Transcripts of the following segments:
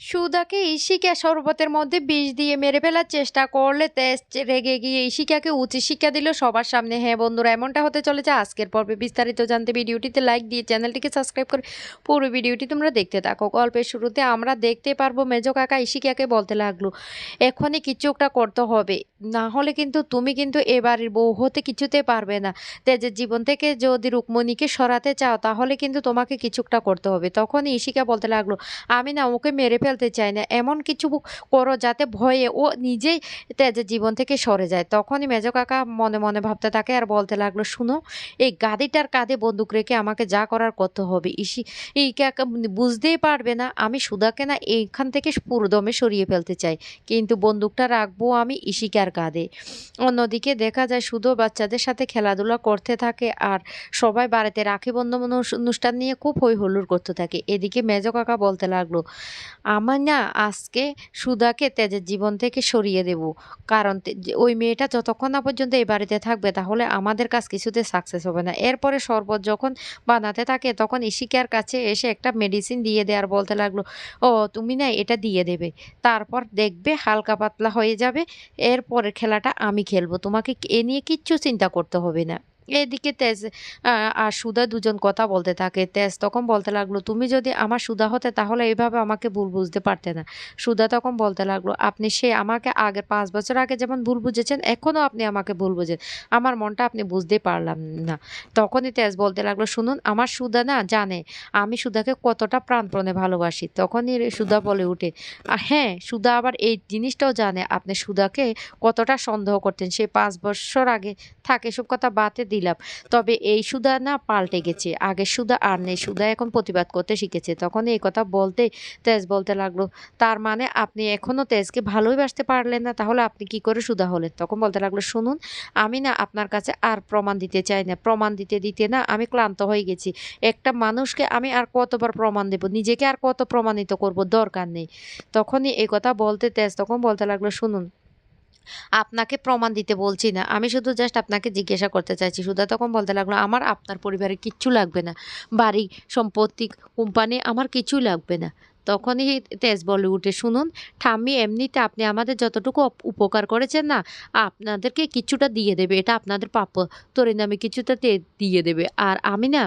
সুদাকে ইশিকা শরবতের মধ্যে বিষ দিয়ে মেরে ফেলার চেষ্টা করলে তেজ রেগে গিয়ে ইশিকাকে উচিত শিক্ষা দিল সবার সামনে। হ্যাঁ বন্ধুরা, এমনটা হতে চলেছে আজকের পর্বে। বিস্তারিত জানতে ভিডিওটিতে লাইক দিয়ে চ্যানেলটিকে সাবস্ক্রাইব করে পুরো ভিডিওটি তোমরা দেখতে থাকো। গল্পের শুরুতে আমরা দেখতে পারব মেজো কাকা ইশিকাকে বলতে লাগল, এখনই কিছু একটা করতে হবে। না হলে কিন্তু তুমি কিন্তু এবারের বউ হতে কিছুতে পারবে না। তেজের জীবন থেকে যদি রুকমণিকে সরাতে চাও, তাহলে কিন্তু তোমাকে কিছু একটা করতে হবে। তখনই ইশিকা বলতে লাগল, আমি না ওকে মেরে ফেলতে চাই না। এমন কিছু করো যাতে ভয়ে ও নিজেই তেজের জীবন থেকে সরে যায়। তখনই মেজ কাকা মনে মনে ভাবতে থাকে আর বলতে লাগল, শুনো, এই গাদিটার কাঁধে বন্দুক রেখে আমাকে যা করার করতে হবে। ইসি, এই কাকা বুঝতেই পারবে না, আমি সুদাকে না এইখান থেকে পুরোদমে সরিয়ে ফেলতে চাই। কিন্তু বন্দুকটা রাখব আমি ইশিকার কাঁধে। অন্যদিকে দেখা যায় শুধু বাচ্চাদের সাথে খেলাধুলা করতে থাকে আর সবাই বাড়িতে রাখি বন্ধন অনুষ্ঠান নিয়ে খুব হই হুল্লোড় করতে থাকে। এদিকে মেজ কাকা বলতে লাগল আমার না আজকে সুধাকে তেজের জীবন থেকে সরিয়ে দেব। কারণ ওই মেয়েটা যতক্ষণ না পর্যন্ত এই বাড়িতে থাকবে, তাহলে আমাদের কাজ কিছুতে সাকসেস হবে না। এরপরে শরবত যখন বানাতে থাকে, তখন ইশিকার কাছে এসে একটা মেডিসিন দিয়ে দেওয়ার বলতে লাগল, ও, তুমি না এটা দিয়ে দেবে। তারপর দেখবে হালকা পাতলা হয়ে যাবে। এরপরের খেলাটা আমি খেলব। তোমাকে এ নিয়ে কিচ্ছু চিন্তা করতে হবে না। এদিকে তেজ আর সুধা দুজন কথা বলতে থাকে। তেজ তখন বলতে লাগল তুমি যদি আমার সুধা হতে তাহলে এইভাবে আমাকে ভুল বুঝতে পারতে না। সুধা তখন বলতে লাগল আপনি সে আমাকে আগে পাঁচ বছর আগে যেমন ভুল বুঝেছেন এখনও আপনি আমাকে ভুল বুঝেন। আমার মনটা আপনি বুঝতেই পারলাম না। তখনই তেজ বলতে লাগল শুনুন আমার সুধা না জানে আমি সুধাকে কতটা প্রাণপণে ভালোবাসি। তখনই সুধা বলে উঠে "আহ, হ্যাঁ সুধা আবার এই জিনিসটাও জানে আপনি সুধাকে কতটা সন্দেহ করতেন। সেই পাঁচ বছর আগে থাকে এসব কথা বাদে দিলাম। তবে এই সুধা না পাল্টে গেছে। আগে সুধা আর নেই। সুধা এখন প্রতিবাদ করতে শিখেছে। তখন এই কথা বলতে, তেজ বলতে লাগল, তার মানে আপনি এখনও তেজকে ভালোই বাসতে পারলেন না, তাহলে আপনি কি করে সুধা হলেন? তখন বলতে লাগল, শুনুন, আমি না আপনার কাছে আর প্রমাণ দিতে চাই না। প্রমাণ দিতে দিতে না আমি ক্লান্ত হয়ে গেছি। একটা মানুষকে আমি আর কতবার প্রমাণ দেব? নিজেকে আর কত প্রমাণিত করব? দরকার নেই। তখনই এই কথা বলতে, তেজ তখন বলতে লাগল, শুনুন আপনাকে প্রমাণ দিতে বলছি না। আমি শুধু জাস্ট আপনাকে জিজ্ঞাসা করতে চাইছি। সুধা তখন বলতে লাগল, আমার, আপনার পরিবারে কিচ্ছু লাগবে না। বাড়ি, সম্পত্তি কোম্পানি আমার কিছুই লাগবে না। তখনই তেজ বলে উঠে শুনুন। ঠাম্মি, এমনিতে আপনি আমাদের যতটুকু উপকার করেছেন না, আপনাদেরকে কিছুটা দিয়ে দেবে। এটা আপনাদের প্রাপ্য তরি নামে কিছুটা দিয়ে দেবে। আর আমি না,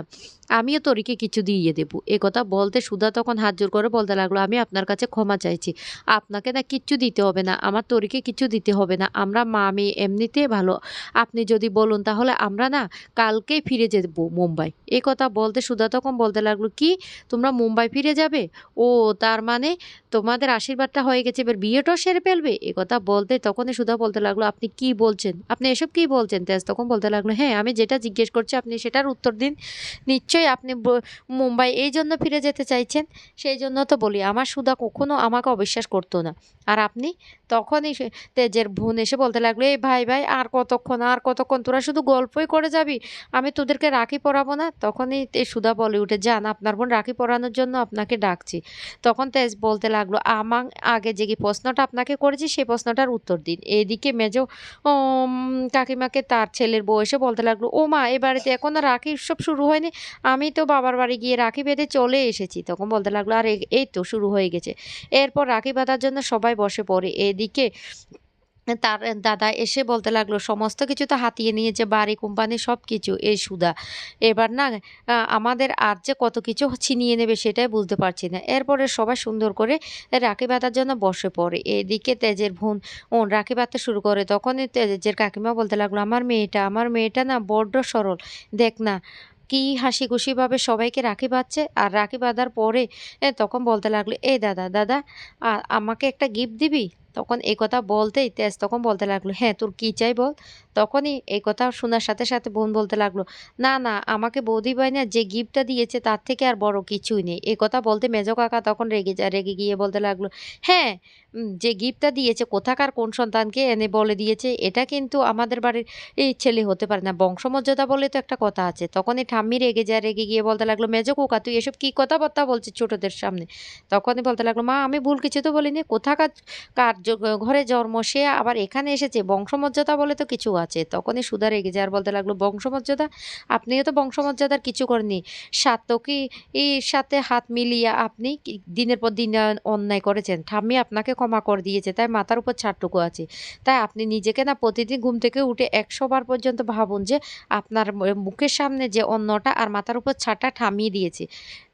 আমিও তরিকে কিছু দিয়ে দেবো। এ কথা বলতে সুধা তখন হাত জোর করে বলতে লাগল, আমি আপনার কাছে ক্ষমা চাইছি। আপনাকে না কিচ্ছু দিতে হবে না। আমার তরিকে কিছু দিতে হবে না। আমরা মা আমি এমনিতে ভালো। আপনি যদি বলুন তাহলে আমরা না কালকেই ফিরে যাব মুম্বাই। এ কথা বলতে সুধা তখন বলতে লাগল, কি? তোমরা মুম্বাই ফিরে যাবে? ও তার মানে তোমাদের আশীর্বাদটা হয়ে গেছে, এবার বিয়েটাও সেরে ফেলবে? এ কথা বলতে তখনই সুধা বলতে লাগল, আপনি কি বলছেন? আপনি এসব কি বলছেন? তেজ তখন বলতে লাগল হ্যাঁ আমি যেটা জিজ্ঞেস করছি, আপনি সেটার উত্তর দিন। নিশ্চয়ই আপনি মুম্বাই এই জন্য ফিরে যেতে চাইছেন। সেই জন্য তো বলি, আমার সুধা কখনো আমাকে অবিশ্বাস করতো না। আর আপনি? তখনই তেজের বোন এসে বলতে লাগল, এই ভাই ভাই, আর কতক্ষণ আর কতক্ষণ তোরা শুধু গল্পই করে যাবি? আমি তোদেরকে রাখি পরাবো না? তখনই সুধা বলে উঠে যান আপনার বোন রাখি পরানোর জন্য আপনাকে ডাকছি। তখন তেজ বলতে লাগল আমার আগে যে প্রশ্নটা আপনাকে করেছি সেই প্রশ্নটার উত্তর দিন। এদিকে মেজ কাকিমাকে তার ছেলের বউ বলতে লাগল, ও মা, এ বাড়িতে এখনও রাখি উৎসব শুরু হয়নি, আমি তো বাবার বাড়ি গিয়ে রাখি বেঁধে চলে এসেছি। তখন বলতে লাগল, আর, এই তো শুরু হয়ে গেছে। এরপর রাখি বাঁধার জন্য সবাই বসে পড়ে। এদিকে তার দাদা এসে বলতে লাগল, সমস্ত কিছু তো হাতিয়ে নিয়েছে, বাড়ি, কোম্পানি সব কিছু এই সুদা। এবার না আমাদের আর যে কত কিছু ছিনিয়ে নেবে সেটাই বুঝতে পারছি না। এরপরে সবাই সুন্দর করে রাখি বাঁধার জন্য বসে পড়ে। এদিকে তেজের বোন ও রাখি বাঁধতে শুরু করে। তখনই তেজের কাকিমা বলতে লাগল, আমার মেয়েটা আমার মেয়েটা না বড্ড সরল। দেখ না, কি হাসি খুশিভাবে সবাইকে রাখি বাঁধছে। আর রাখি বাঁধার পরে তখন বলতে লাগল, এই দাদা দাদা আমাকে একটা গিফট দিবি? তখন এই কথা বলতেই তেজ তখন বলতে লাগল হ্যাঁ তোর কি চাই বল? তখনই এই কথা শোনার সাথে সাথে বোন বলতে লাগল, না না, আমাকে বৌদি ভাই না যে গিফটটা দিয়েছে তার থেকে আর বড় কিছুই নেই। এই কথা বলতে মেজো কাকা তখন রেগে যা রেগে গিয়ে বলতে লাগল হ্যাঁ যে গিফটটা দিয়েছে কোথাকার কোন সন্তানকে এনে বলে দিয়েছে, এটা কিন্তু আমাদের বাড়ির এই ছেলে হতে পারে না। বংশমর্যাদা বলে তো একটা কথা আছে। তখনই ঠাম্মি রেগে যা রেগে গিয়ে বলতে লাগল, মেজো কোকা, তুই এসব কি কথাবার্তা বলছিস ছোটদের সামনে? তখনই বলতে লাগল, মা, আমি ভুল কিছু তো বলিনি। কোথাকার কার ঘরে জন্ম, সে আবার এখানে এসেছে। বংশমর্যাদা বলে তো কিছু আছে। তখনই সুধা রেগে যায় আর বলতে লাগল, বংশমর্যাদা, আপনিও তো বংশমর্যাদার কিছু করেননি। সাতকি সাথে হাত মিলিয়ে আপনি দিনের পর দিন অন্যায় করেছেন। ঠাম্মি আপনাকে ক্ষমা করে দিয়েছে, তাই মাথার উপর ছাড়টুকু আছে। তাই আপনি নিজেকে না প্রতিদিন ঘুম থেকে উঠে একশো বার পর্যন্ত ভাবুন যে, আপনার মুখের সামনে যে অন্যটা আর মাথার উপর ছাড়টা থামিয়ে দিয়েছে।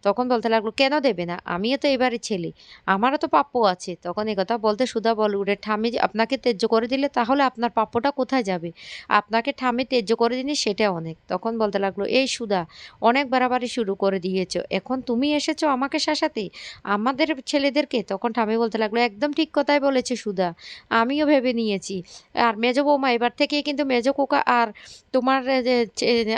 তখন বলতে লাগল, কেন দেবে না? আমিও তো এবারে ছেলে। আমারও তো প্রাপ্য আছে। তখন কথা বলতে সুধা বলে উঠে ঠামি আপনাকে তেজ্য করে দিলে তাহলে আপনার প্রাপ্যটা কোথায় যাবে? আপনাকে ঠামি তেজ্য করে দিনি সেটা অনেক। তখন বলতে লাগল, এই সুধা, অনেক বাড়াবাড়ি শুরু করে দিয়েছ। এখন তুমি এসেছ আমাকে শাসাতে? আমাদের ছেলেদেরকে? তখন ঠামি বলতে লাগল, একদম ঠিক কথাই বলেছে সুধা। আমিও ভেবে নিয়েছি। আর মেজো বৌমা, এবার থেকে কিন্তু মেজো কোকা আর তোমার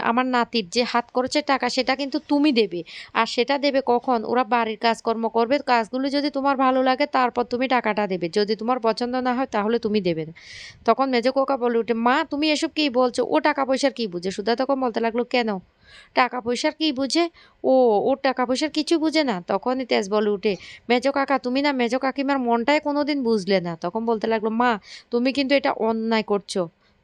আমার নাতির যে হাত করেছে টাকা, সেটা কিন্তু তুমি দেবে। আর সেটা দেবে কখন? ওরা বাড়ির কাজকর্ম করবে, কাজগুলো যদি তোমার ভালো লাগে তারপর তুমি টাকাটা দেবে। যদি তোমার পছন্দ না হয় তাহলে তুমি দেবে না। তখন মেজো কোকা বলে উঠে, মা, তুমি এসব কি বলছো? ও টাকা পয়সার কি বুঝে? সুধা তখন বলতে লাগল, কেন? টাকা পয়সার কি বুঝে? ও ও টাকা পয়সার কিছু বুঝে না? তখনই তেজ বলে উঠে, মেজো কাকা, তুমি না মেজো কাকিমার মনটাই কোনোদিন বুঝলে না? তখন বলতে লাগল, মা, তুমি কিন্তু এটা অন্যায় করছ।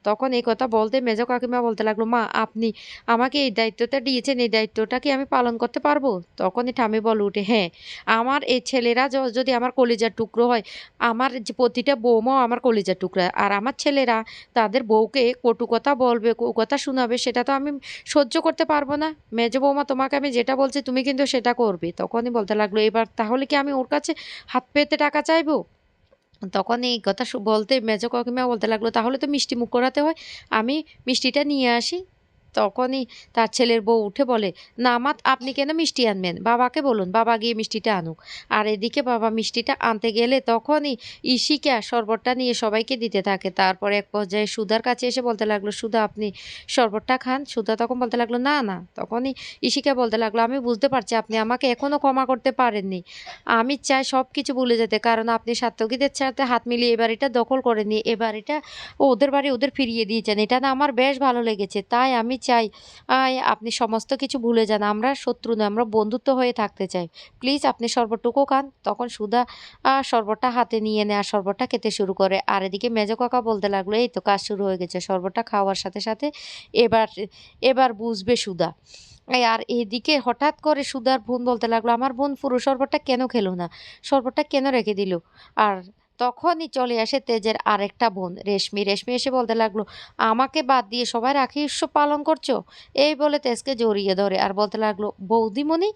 তখন এই কথা বলতে মেজো কাকিমা বলতে লাগল, মা, আপনি আমাকে এই দায়িত্বটা দিয়েছেন, এই দায়িত্বটা কি আমি পালন করতে পারব? তখনই ঠামি বল উঠে হ্যাঁ আমার এই ছেলেরা যদি আমার কলিজার টুকরো হয়, আমার যে প্রতিটা বৌমাও আমার কলিজার টুকরা, আর আমার ছেলেরা তাদের বউকে কটু কথা বলবে কথা শোনাবে, সেটা তো আমি সহ্য করতে পারব না। মেজো বৌমা, তোমাকে আমি যেটা বলছি, তুমি কিন্তু সেটা করবে। তখনই বলতে লাগল, এবার তাহলে কি আমি ওর কাছে হাত পেতে টাকা চাইব? তখন এই কথা বলতে মেজো কাকিমা বলতে লাগল, তাহলে তো মিষ্টি মুখ করাতে হয়। আমি মিষ্টিটা নিয়ে আসি। তখনই তার ছেলের বউ উঠে বলে না মাত আপনি কেন মিষ্টি আনবেন? বাবাকে বলুন, বাবা গিয়ে মিষ্টিটা আনুক। আর এদিকে বাবা মিষ্টিটা আনতে গেলে তখনই ইশিকা শরবতটা নিয়ে সবাইকে দিতে থাকে। তারপরে এক পর্যায়ে সুধার কাছে এসে বলতে লাগল, সুধা, আপনি শরবতটা খান? সুধা তখন বলতে লাগল, না না। তখনই ইশিকা বলতে লাগল, আমি বুঝতে পারছি, আপনি আমাকে এখনও ক্ষমা করতে পারেননি। আমি চাই সব কিছু ভুলে যেতে, কারণ আপনি সাত্তকীদের সাথে হাত মিলিয়ে এ বাড়িটা দখল করে নিয়ে এ বাড়িটা ওদের বাড়ি ওদের ফিরিয়ে দিয়েছেন। এটা না আমার বেশ ভালো লেগেছে। তাই আমি চাই। আয়, আপনি সমস্ত কিছু ভুলে যান। আমরা শত্রু নয় আমরা বন্ধুত্ব হয়ে থাকতে চাই। প্লিজ, আপনি শরবতটুকু খান। তখন সুধা শরবতটা হাতে নিয়ে নেয় আর শরবতটা খেতে শুরু করে। আর এদিকে মেজো কাকা বলতে লাগল, এই তো কাজ শুরু হয়ে গেছে, শরবতটা খাওয়ার সাথে সাথে এবার এবার বুঝবে সুধা। আর এদিকে হঠাৎ করে সুধার বোন বলতে লাগল, আমার বোন পুরো শরবতটা কেন খেলো না? শরবতটা কেন রেখে দিল? আর তখনই চলে আসে তেজের আরেকটা বোন। রেশমি রেশমি এসে বলতে লাগল, আমাকে বাদ দিয়ে সবাই রাখি উৎসব পালন করছ? এই বলে তেজকে জড়িয়ে ধরে আর বলতে লাগল, বৌদিমণি,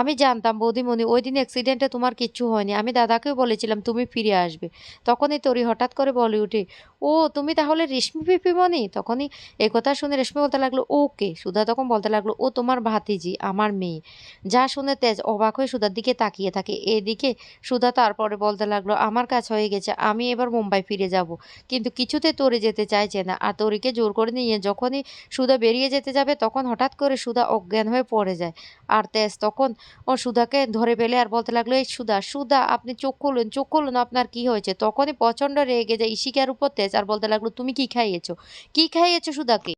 আমি জানতাম বৌদিমণি ওই দিন অ্যাক্সিডেন্টে তোমার কিচ্ছু হয়নি। আমি দাদাকেও বলেছিলাম তুমি ফিরে আসবে। তখনই তরি হঠাৎ করে বলে উঠে ও, তুমি তাহলে রেশমি পিপিমণি? তখনই এই কথা শুনে রেশমি বলতে লাগল, ওকে। সুধা তখন বলতে লাগল, ও তোমার ভাতিজি, আমার মেয়ে। যা শুনে তেজ অবাক হয়ে সুধার দিকে তাকিয়ে থাকে। এদিকে সুধা তারপরে বলতে লাগল, আমার কাজ হয়ে গেছে, আমি এবার মুম্বাই ফিরে যাব। কিন্তু কিছুতে তরে যেতে চাইছে না। আর তরিকে জোর করে নিয়ে যখনই সুধা বেরিয়ে যেতে যাবে, তখন হঠাৎ করে সুধা অজ্ঞান হয়ে পড়ে যায়। আর তেজ তখন ও সুধাকে ধরে পেলে আর বলতে লাগল, এই সুধা সুধা, আপনি চোখ খুলুন চোখ খুলুন, আপনার কি হয়েছে? তখনই প্রচণ্ড রেগে যায়। ইশিকার উপর তেজ আর বলতে লাগল তুমি কি খাইয়েছো? কি খাইয়েছো সুধাকে?